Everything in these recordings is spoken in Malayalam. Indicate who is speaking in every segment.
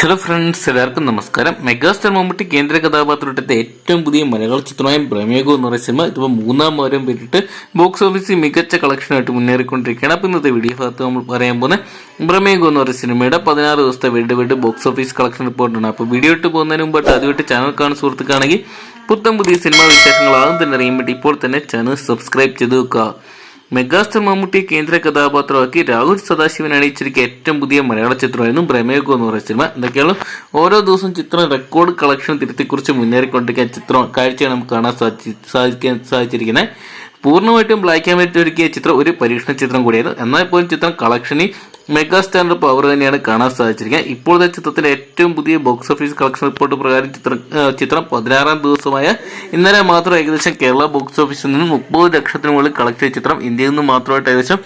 Speaker 1: ഹലോ ഫ്രണ്ട്സ് എല്ലാവർക്കും നമസ്കാരം. മെഗാസ്റ്റാർ മമ്മൂട്ടി കേന്ദ്ര കഥാപാത്രത്തെ ഏറ്റവും പുതിയ മലയാള ചിത്രമായ പ്രമേഗോ എന്ന് പറയുന്ന സിനിമ ഇതിപ്പോൾ മൂന്നാം വാരം പേരിട്ട് ബോക്സ് ഓഫീസിൽ മികച്ച കളക്ഷനായിട്ട് മുന്നേറിക്കൊണ്ടിരിക്കുകയാണ്. അപ്പോൾ ഇന്നത്തെ വീഡിയോ ഭാഗത്ത് നമ്മൾ പറയാൻ പോകുന്ന പ്രമേഗോ എന്ന് പറയുന്ന സിനിമയുടെ പതിനാറ് ദിവസത്തെ വീട് വീട് ബോക്സ് ഓഫീസ് കളക്ഷൻ റിപ്പോർട്ടാണ് അപ്പോൾ വീഡിയോ ഇട്ട് പോകുന്നതിന് മുമ്പായിട്ട് ആദ്യമായിട്ട് ചാനൽ കാണുന്ന സുഹൃത്തുക്കാണെങ്കിൽ പുത്തം പുതിയ സിനിമാ വിശേഷങ്ങൾ ആദ്യം തന്നെ അറിയാൻ വേണ്ടി ഇപ്പോൾ തന്നെ ചാനൽ സബ്സ്ക്രൈബ് ചെയ്ത് വെക്കുക. മെഗാസ്റ്റാർ മമ്മൂട്ടി കേന്ദ്ര കഥാപാത്രമാക്കി രാഹുൽ സദാശിവൻ അണിയിച്ചിരിക്കുക ഏറ്റവും പുതിയ മലയാള ചിത്രമായിരുന്നു പ്രമേഹോ എന്ന് പറയുന്ന സിനിമ. എന്തൊക്കെയാണ്? ഓരോ ദിവസവും ചിത്രം റെക്കോർഡ് കളക്ഷൻ തിരുത്തിക്കുറിച്ച് മുന്നേറിക്കൊണ്ടിരിക്കുന്ന ചിത്രം കാഴ്ചയാണ് നമുക്ക് കാണാൻ സാധിക്കാൻ സാധിച്ചിരിക്കുന്നത്. പൂർണമായിട്ടും ബ്ലാക്ക് ആൻഡ് വൈറ്റ് ഒരുക്കിയ ചിത്രം ഒരു പരീക്ഷണ ചിത്രം കൂടിയായിരുന്നു. എന്നാൽ പോലും ചിത്രം കളക്ഷനിൽ മെഗാസ്റ്റാറിന്റെ പവർ തന്നെയാണ് കാണാൻ സാധിച്ചിരിക്കുക ഇപ്പോഴത്തെ ചിത്രത്തിലെ ഏറ്റവും പുതിയ ബോക്സ് ഓഫീസ് കളക്ഷൻ റിപ്പോർട്ട് പ്രകാരം ചിത്രം ചിത്രം പതിനാറാം ദിവസമായ ഇന്നലെ മാത്രം ഏകദേശം കേരള ബോക്സ് ഓഫീസിൽ നിന്ന് മുപ്പത് ലക്ഷത്തിന് മുകളിൽ കളക്ട് ചെയ്ത ചിത്രം. ഇന്ത്യയിൽ നിന്ന് മാത്രമായിട്ട് ഏകദേശം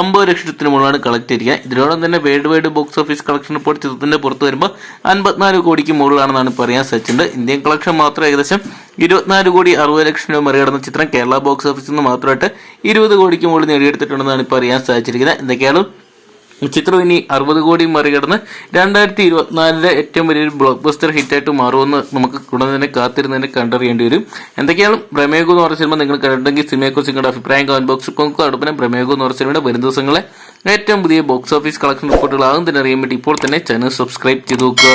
Speaker 1: അമ്പത് ലക്ഷത്തിന് മുകളിലാണ് കളക്ട് ചെയ്യുക ഇതിനോടൊപ്പം തന്നെ world wide box office collection report ചിത്രത്തിന്റെ പുറത്ത് വരുമ്പോൾ അൻപത്തിനാല് കോടിക്ക് മുകളിലാണെന്നാണ് പറയാൻ സാധിച്ചിട്ടുണ്ട്. ഇന്ത്യൻ കളക്ഷൻ മാത്രം ഏകദേശം ഇരുപത്തിനാല് കോടി അറുപത് ലക്ഷം രൂപ മറികടന്ന ചിത്രം കേരള ബോക്സ് ഓഫീസിൽ നിന്ന് മാത്രമായിട്ട് ഇരുപത് കോടിക്ക് മുകളിൽ നേടിയെടുത്തിട്ടുണ്ടെന്നാണ് ഇപ്പോൾ അറിയാൻ സാധിച്ചിരിക്കുന്നത്. എന്തൊക്കെയാണ് ചിത്രം ഇനി അറുപത് കോടി മറികടന്ന് രണ്ടായിരത്തി ഇരുപത്തിനാലിലെ ഏറ്റവും വലിയൊരു ബ്ലോക്ക് ബസ്റ്റർ ഹിറ്റായിട്ട് മാറുമെന്ന് നമുക്ക് ഉടൻ തന്നെ കാത്തിരുന്നതിനെ കണ്ടറിയേണ്ടി വരും. എന്തൊക്കെയാണ് പ്രമേഹം എന്ന് പറഞ്ഞ സിനിമ നിങ്ങൾ കണ്ടിട്ടുണ്ടെങ്കിൽ സിനിമയെക്കുറിച്ച് നിങ്ങളുടെ അഭിപ്രായം കമന്റ് ബോക്സിൽ കൊടുക്കുക അടുപ്പിനെ പ്രമേഹം എന്ന് പറഞ്ഞ സിനിമയുടെ വരും ദിവസങ്ങളെ ഏറ്റവും പുതിയ ബോക്സ് ഓഫീസ് കളക്ഷൻ റിപ്പോർട്ടുകൾ ആകും തന്നെ അറിയാൻ വേണ്ടി ഇപ്പോൾ തന്നെ ചാനൽ സബ്സ്ക്രൈബ് ചെയ്ത് നോക്കുക.